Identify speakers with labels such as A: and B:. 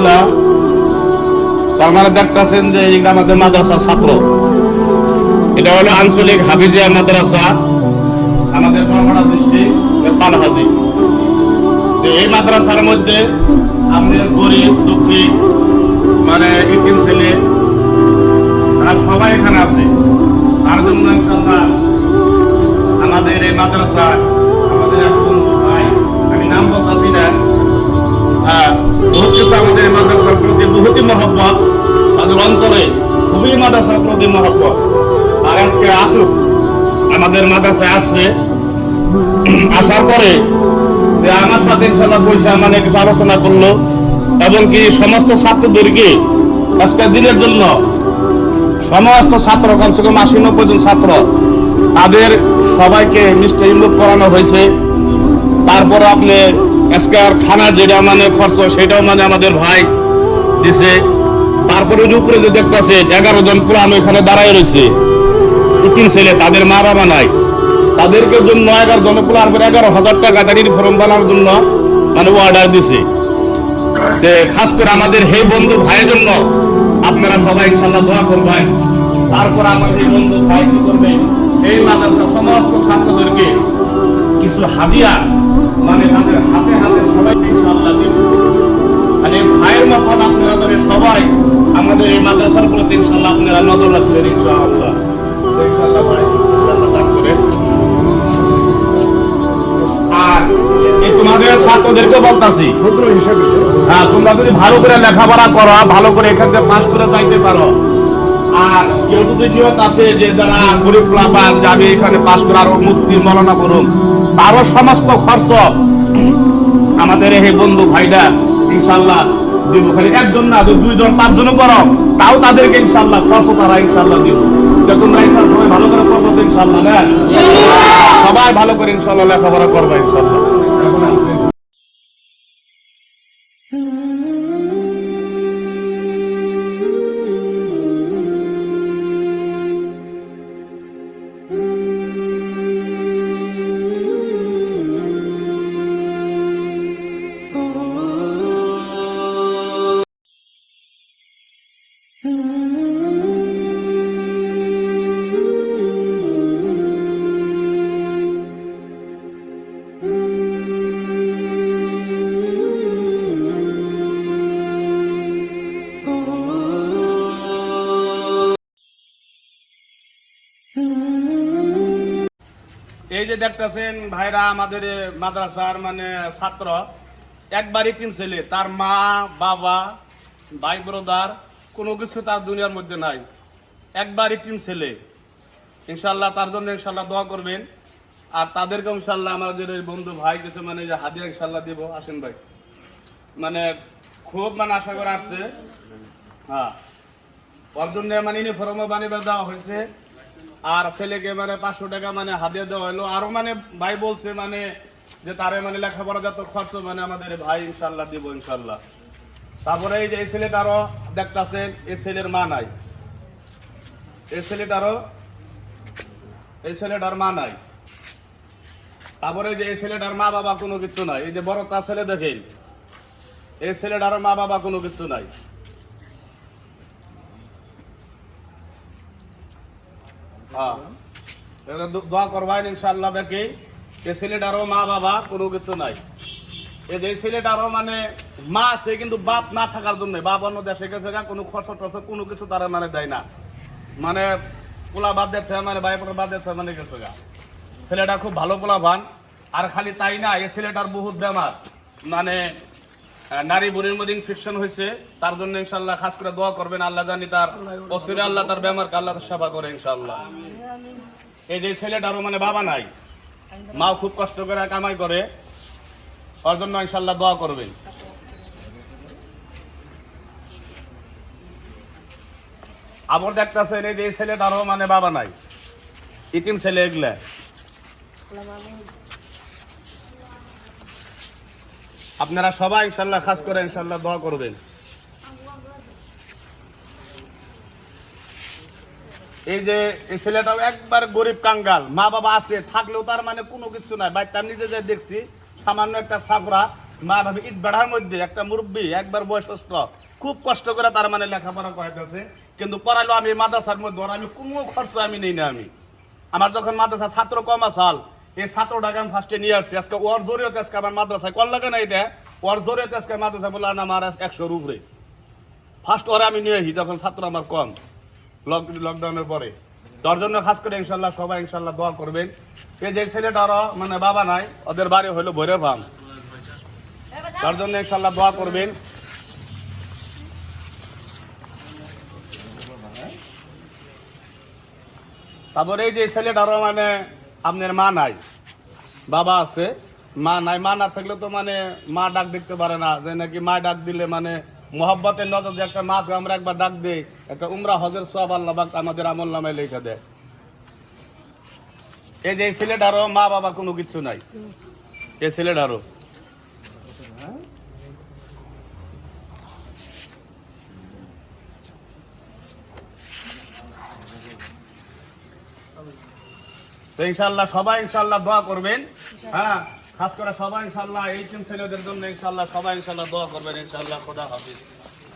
A: আলহামদুলিল্লাহ। তার মানে দেখতেছেন যে এটা আমাদের মাদ্রাসার ছাত্র, এটা হলো আঞ্চলিক হাফিজিয়া মাদ্রাসা, আমাদের বরমারা ডিস্ট্রিক্ট পানহাজি। তো এই মাদ্রাসার মধ্যে আমাদের গরিব, দুঃখী মানে ইতিম ছেলে, তারা সবাই এখানে আছে। তার জন্য আমাদের এই মাদ্রাসা বহুতই মহব্বত তাদের অন্তরে খুবই মাদ্রাসার প্রতি মহব্বত আর আজকে আসুক, আমাদের মাদ্রাসায় আসছে। আসার পরে যে আমার সাথে ইনশাল্লাহ পয়সা মানে কিছু আলোচনা করল, এবং কি সমস্ত ছাত্রদেরকে আজকের দিনের জন্য সমস্ত ছাত্র, কমসে কম আশি নব্বই জন ছাত্র, তাদের সবাইকে মিষ্টি ইমুখ করানো হয়েছে। তারপর আপনি আজকের খানা যেটা মানে খরচ সেটাও মানে আমাদের ভাই দিছে। তারপরে উপরে যে দেখতেছে, এগারো জন পুরানো এখানে দাঁড়ায় রয়েছে তিন ছেলে, তাদের মা বাবা নাই। তাদেরকে জন্য এগারো জন পুরান করে এগারো হাজার টাকা তার ইউনিফর্ম বানার জন্য মানে অর্ডার দিছে। খাস করে আমাদের হে বন্ধু ভাইয়ের জন্য আপনারা সবাই ইনশাল্লাহ দোয়া করবেন। তারপর আমার বন্ধু ভাই কি করবে? এই মাদ্রাসা সমস্ত ছাত্রদেরকে কিছু হাদিয়া মানে তাদের হাতে হাতে সবাই ইনশাল্লাহ দেবে। আর এই ভাইয়ের মতন আপনারা সবাই আমাদের এই মাদ্রাসার প্রতি ইনশাল্লাহ আপনারা নজর রাখবেন ইনশাআল্লাহ। ইনশাআল্লাহ ভাই আর এই তোমাদের ছাত্রদেরকে বলতাছি
B: ক্ষুদ্র হিসাবে
A: হ্যাঁ তোমরা যদি ভালো করে লেখাপড়া করো ভালো করে এখান থেকে পাস করে যাইতে পারো। আর কেউ যদি নিয়ত আছে যে যারা গরিব প্লাপার যাবে এখানে পাস করে আরও মুক্তি মলনা করুন তারও সমস্ত খরচ আমাদের এই বন্ধু ভাইরা ইনশাল্লাহ দিব। খালি একজন না দুইজন পাঁচজনও করো তাও তাদেরকে ইনশাল্লাহ খরচ তারা ইনশাল্লাহ দিব। তোমরা ইনশাল্লাহ সবাই ভালো করে করব তো ইনশাল্লাহ সবাই ভালো করে ইনশাল্লাহ লেখাপড়া করব ইনশাল্লাহ এই যে দেখতেছেন ভাইরা আমাদের মাদ্রাসার মানে ছাত্র, একবারই তিন ছেলে, তার মা, বাবা, ভাই ব্রদার কোনো কিছু তার দুনিয়ার মধ্যে নাই। একবারই তিন ছেলে। ইনশাল্লাহ তার জন্য ইনশাল্লাহ দোয়া করবেন। আর তাদেরকে ইনশাল্লাহ আমাদের এই বন্ধু ভাই কিছু মানে যে হাদিয়া ইনশাল্লাহ দিব। আসেন ভাই। মানে খুব মানে আশা করে আসছে। হ্যাঁ। ওর জন্য মানে ইউনিফর্মও বানিয়ে দেওয়া হয়েছে। আর ছেলেকে মানে পাঁচশো টাকা মানে হাতিয়ে দেওয়া হলো। আরও মানে ভাই বলছে মানে যে তারে মানে লেখাপড়া যত খরচ মানে আমাদের ভাই ইনশাল্লাহ দিব ইনশাল্লাহ তারপরে এই যে ছেলেটারও দেখতাছেন, এই ছেলের মা নাই। এই ছেলেটারও, এই ছেলেটার মা নাই। তারপরে যে এই ছেলেটার মা বাবা কোনো কিছু নাই। এই যে বড় তা ছেলে দেখেন, এই ছেলেটারও মা বাবা কোনো কিছু নাই। হ্যাঁ দোয়া করবেন ইনশাআল্লাহ বেকে এ ছেলেটারও মা বাবা কোনো কিছু নাই। এই যে ছেলেটারও মানে মা আছে কিন্তু বাপ না থাকার জন্য বাপ অন্য দেশে গেছে কোনো খরচ টরচ কোনো কিছু তারা মানে দেয় না। মানে পোলা বাদ হয়, মানে বাইপের বাদ দেখতে মানে গেছে গা। ছেলেটা খুব ভালো পোলা ভান আর খালি তাই না এই ছেলেটার বহুত বেমার। মানে নারী বুড়ির মধ্যে ইনফেকশন হয়েছে তার জন্য ইনশাল্লাহ খাস করে দোয়া করবেন আল্লাহ জানি তার অসিরে আল্লাহ তার বেমারকে আল্লাহ সেবা করে ইনশাল্লাহ। এই যে ছেলেটারও মানে বাবা নাই মাও খুব কষ্ট করে কামাই করে ওর জন্য ইনশাল্লাহ দোয়া করবেন। আবার দেখতেছেন, এই যে এই ছেলেটারও মানে বাবা নাই। ইতিম ছেলে এগুলা। আপনারা সবাই ইনশাল্লাহ খাস করে ইনশাল্লাহ দোয়া করবেন। এই যে এই ছেলেটাও একবার গরিব কাঙ্গাল, মা বাবা আছে, থাকলেও তার মানে কোনো কিছু নাই। বাচ্চা নিজে যে দেখছি সামান্য একটা ছাপরা মা ভাবি ঈদ বেড়ার মধ্যে একটা মুরব্বী, একবার বয়সস্থ, খুব কষ্ট করে তার মানে লেখাপড়া করাইতেছে। কিন্তু পড়াইলো আমি মাদ্রাসার মধ্যে আমি কোনো খরচ আমি নেই না আমি। আমার যখন মাদ্রাসা ছাত্র কম আসাল, এই ছাত্রটাকে আমি ফার্স্টে নিয়ে আসছি। আজকে ওর জরিয়তে আজকে আমার মাদ্রাসায় কল লাগে না এটা। ওর জরিয়তে আজকে মাদ্রাসা বলে না আমার একশোর উপরে ফার্স্ট ওরে আমি নিয়ে আসি যখন ছাত্র আমার কম লক লকডাউনের পরে। তার জন্য খাস করে ইনশাল্লাহ, সবাই ইনশাল্লাহ দোয়া করবেন। এই যে ছেলেটারও মানে বাবা নাই, ওদের বাড়ি হলো ভৈরব ফার্ম তার জন্য ইনশাল্লাহ দোয়া করবেন। তারপরে এই যে ছেলেটারও মানে আপনার মা নাই, বাবা আছে, মা নাই। মা না থাকলে তো মানে মা ডাক দেখতে পারে না, যে নাকি মা ডাক দিলে মানে মোহাব্বতের নজর যে একটা মাকে আমরা একবার ডাক দেই, একটা উমরা হজের সব আল্লাহ আমাদের আমল নামে লিখে দেয়। এই যে ছেলেটারও মা বাবা কোনো কিছু নাই। এই ছেলেটারও। ইনশাল্লাহ সবাই ইনশাল্লাহ দোয়া করবেন হ্যাঁ? খাস করে সবাই ইনশাল্লাহ, এই তিন ছেলেদের জন্য ইনশাল্লাহ সবাই ইনশাল্লাহ দোয়া করবেন, ইনশাল্লাহ, খোদা হাফিজ।